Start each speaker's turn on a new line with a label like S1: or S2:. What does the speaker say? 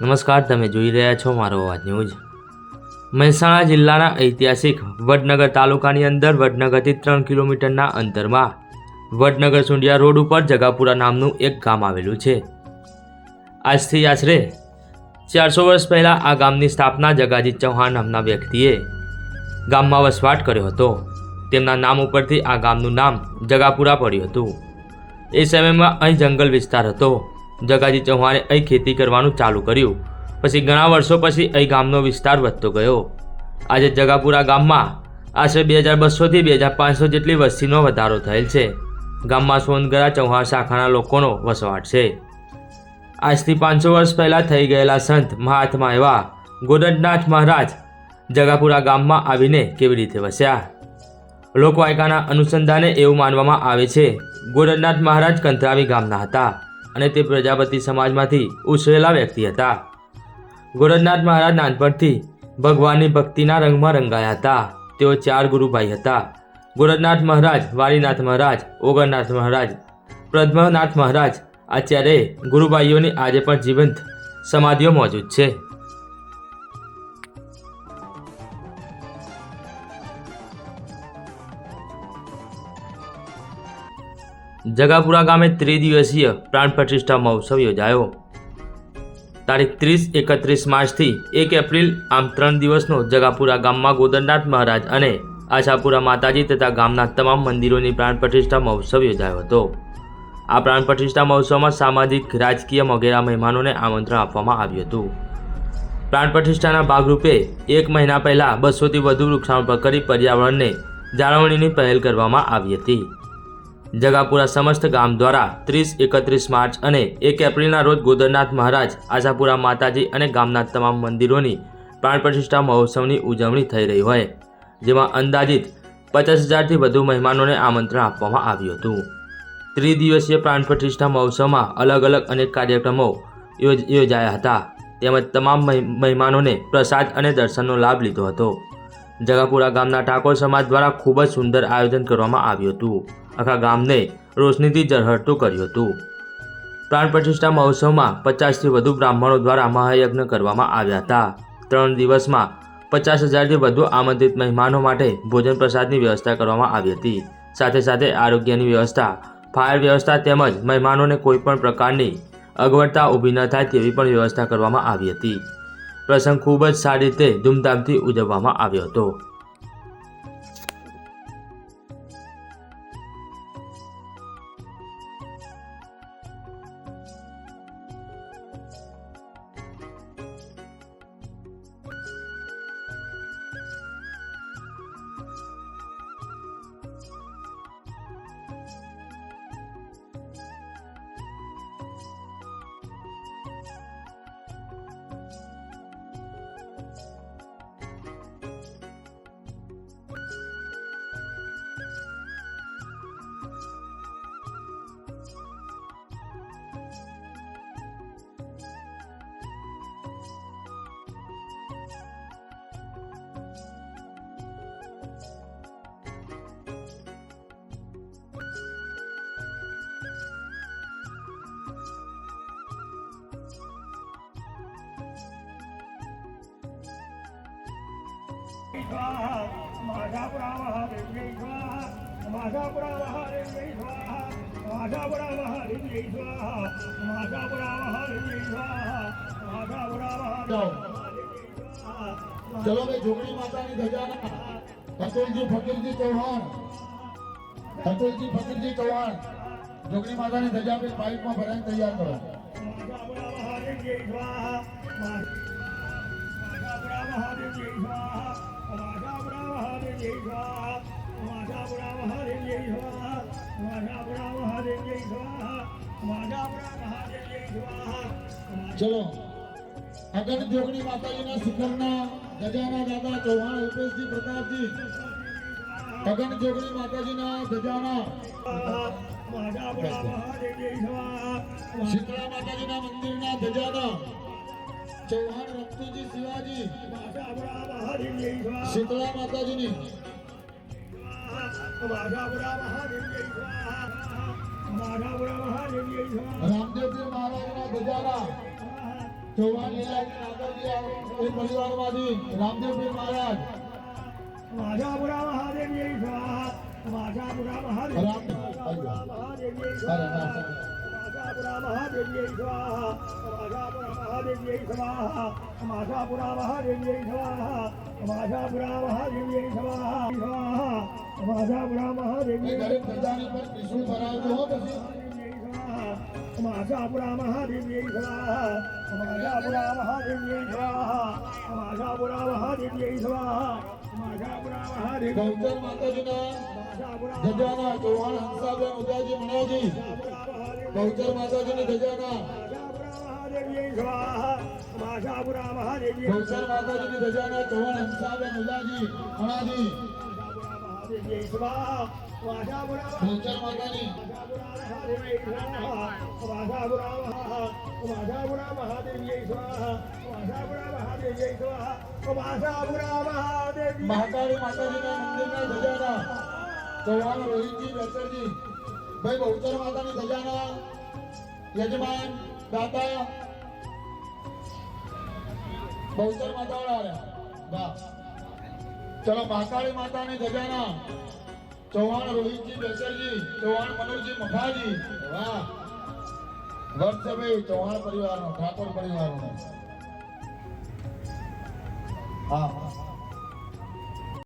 S1: નમસ્કાર, તમે જોઈ રહ્યા છો મારો અવાજ ન્યૂઝ. મહેસાણા જિલ્લાના ઐતિહાસિક વડનગર તાલુકાની અંદર વડનગરથી ત્રણ કિલોમીટરના અંતરમાં વડનગર સુંડિયા રોડ ઉપર જગાપુરા નામનું એક ગામ આવેલું છે. આજથી આશરે ચારસો વર્ષ પહેલાં આ ગામની સ્થાપના જગાજી ચૌહાણ નામના વ્યક્તિએ ગામમાં વસવાટ કર્યો હતો. તેમના નામ ઉપરથી આ ગામનું નામ જગાપુરા પડ્યું હતું. એ સમયમાં અહીં જંગલ વિસ્તાર હતો. જગાજી ચૌહાણે અહીં ખેતી કરવાનું ચાલુ કર્યું. પછી ઘણા વર્ષો પછી અહીં ગામનો વિસ્તાર વધતો ગયો. આજે જગાપુરા ગામમાં આશરે બે હજાર બસોથી બે હજાર પાંચસો જેટલી વસ્તીનો વધારો થયેલ છે. ગામમાં સોનગરા ચૌહાણ શાખાના લોકોનો વસવાટ છે. આજથી પાંચસો વર્ષ પહેલાં થઈ ગયેલા સંત મહાત્મા એવા ગોરધનાથ મહારાજ જગાપુરા ગામમાં આવીને કેવી રીતે વસ્યા? લોકવાયકાના અનુસંધાને એવું માનવામાં આવે છે ગોરધનાથ મહારાજ કંથરાવી ગામના હતા. અને તે પ્રજાપતિ સમાજમાંથી ઉછરેલા વ્યક્તિ હતા. ગોરજનાથ મહારાજ નાનપણથી ભગવાનની ભક્તિના રંગમાં રંગાયા હતા. તેઓ ચાર ગુરુભાઈ હતા. ગોરજનાથ મહારાજ વારીનાથ મહારાજ ઓગરનાથ મહારાજ, પ્રદ્મનાથ મહારાજ આ ચારેય ગુરુભાઈઓની આજે પણ જીવંત સમાધિઓ મોજૂદ છે. જગાપુરા ગામે ત્રિદિવસીય પ્રાણ પ્રતિષ્ઠા મહોત્સવ યોજાયો. તારીખ ત્રીસ એકત્રીસ માર્ચથી એક એપ્રિલ આમ ત્રણ દિવસનો જગાપુરા ગામમાં ગોદરનાથ મહારાજ અને આશાપુરા માતાજી તથા ગામના તમામ મંદિરોની પ્રાણ પ્રતિષ્ઠા મહોત્સવ યોજાયો હતો. આ પ્રાણ પ્રતિષ્ઠા મહોત્સવમાં સામાજિક, રાજકીય વગેરે મહેમાનોને આમંત્રણ આપવામાં આવ્યું હતું. પ્રાણ પ્રતિષ્ઠાના ભાગરૂપે એક મહિના પહેલાં બસોથી વધુ વૃક્ષારોપણ કરી પર્યાવરણને જાળવણીની પહેલ કરવામાં આવી હતી. જગાપુરા સમસ્ત ગામ દ્વારા ત્રીસ, એકત્રીસ માર્ચ અને એક એપ્રિલના રોજ ગોદરનાથ મહારાજ, આશાપુરા માતાજી અને ગામના તમામ મંદિરોની પ્રાણ પ્રતિષ્ઠા મહોત્સવની ઉજવણી થઈ રહી હોય, જેમાં અંદાજિત પચાસ હજારથી વધુ મહેમાનોને આમંત્રણ આપવામાં આવ્યું હતું. ત્રિદિવસીય પ્રાણ પ્રતિષ્ઠા મહોત્સવમાં અલગ અલગ અનેક કાર્યક્રમો યોજાયા હતા. તેમજ તમામ મહેમાનોને પ્રસાદ અને દર્શનનો લાભ લીધો હતો. જગાપુરા ગામના ઠાકોર સમાજ દ્વારા ખૂબ જ સુંદર આયોજન કરવામાં આવ્યું હતું. આખા ગામને રોશનીથી ઝળહળતું કર્યું હતું. પ્રાણ પ્રતિષ્ઠા મહોત્સવમાં પચાસથી વધુ બ્રાહ્મણો દ્વારા મહાયજ્ઞ કરવામાં આવ્યા હતા. ત્રણ દિવસમાં પચાસ હજારથી વધુ આમંત્રિત મહેમાનો માટે ભોજન પ્રસાદની વ્યવસ્થા કરવામાં આવી હતી. સાથે સાથે આરોગ્યની વ્યવસ્થા, ફાયર વ્યવસ્થા તેમજ મહેમાનોને કોઈપણ પ્રકારની અગવડતા ઊભી ન થાય તેવી પણ વ્યવસ્થા કરવામાં આવી હતી. પ્રસંગ ખૂબ જ સારી રીતે ધૂમધામથી ઉજવવામાં આવ્યો હતો.
S2: स्वाहा माझापुरा महादेव्यै स्वाहा माझापुरा महादेव्यै स्वाहा माझापुरा महादेव्यै स्वाहा माझापुरा महादेव्यै स्वाहा माझापुरा महादेव्यै स्वाहा
S3: ચલો ભાઈ જોગણી માતાની ધજાના અતુલજી ફકીરજી ચૌહાણ અતુલજી ફકીરજી ચૌહાણ જોગણી માતાની ધજા ભાઈ પાઇપમાં ભરાઈને તૈયાર કરો
S2: माझापुरा महादेव्यै स्वाहा माझापुरा महादेव्यै स्वाहा माझापुरा સ્વાહા
S3: ચલો અગણ જોગણી માતાજીના શિખરના ગજાના દાદા ચૌહાણ ઉપેશજી પ્રતાપજી. અગણ જોગણી માતાજીના
S2: ગજાના
S3: શીતળા માતાજીના મંદિરના ધજાના ચૌહાણ રક્તુજી શિવાજી. શીતળા માતાજીની રામદેવજી મહારાજના ધજારા ચૌહાણી એ પરિવારમાંથી રામદેવજી મહારાજ
S2: માધાપુરા મહાદેવી સ્વાહા માધાપુરા મહાદેવી સ્વાહા માધાપુરા મહાદેવ્ય સ્વાહા માધાપુરા મહાદેવ્ય સ્વાહા માધાપુરા મહાદેવ્ય સ્વાહા માધાપુરા મહાદેવ્ય સ્વાહા રાજા
S3: બ્રાહ્મા
S2: દેવી
S3: ગરીબ પ્રજાની પર ત્રિશુલ ફરાવજો હો પછી
S2: માધા બ્રાહ્મા દેવી સ્વાહા માધા બ્રાહ્મા દેવી સ્વાહા માધા બ્રાહ્મા દેવી સ્વાહા માધા બ્રાહ્મા દેવી
S3: ગૌચર માતાજીના ધજાના ચૌહાણ હંસાબેન ઉદાજી મણાજી ગૌચર માતાજીની ધજાના ગૌચર માતાજીની ધજાના ચૌહાણ હંસાબેન ઉદાજી મણાજી પંચર માતાની
S2: વાસાપુરા મહાદેવ જય સ્વાહા વાસાપુરા મહાદેવ જય સ્વાહા વાસાપુરા મહાદેવ
S3: મહાકાળી માતાજીના મંદિરના ધજાના ચૌહાણ રોહિતજી દર્શનજી ભાઈ, બહુચર માતાની ધજાના યજમાન દાતા. બહુચર માતા વાળા વાહ. ચલો મહાકાળી માતાની જગ્યાના ચૌહાણ રોહિતજી બેસરજી, ચૌહાણ મનોજજી મફાજી. વાહ. વર્ષભાઈ ચૌહાણ પરિવારનો, ઠાકોર પરિવારનો. હા.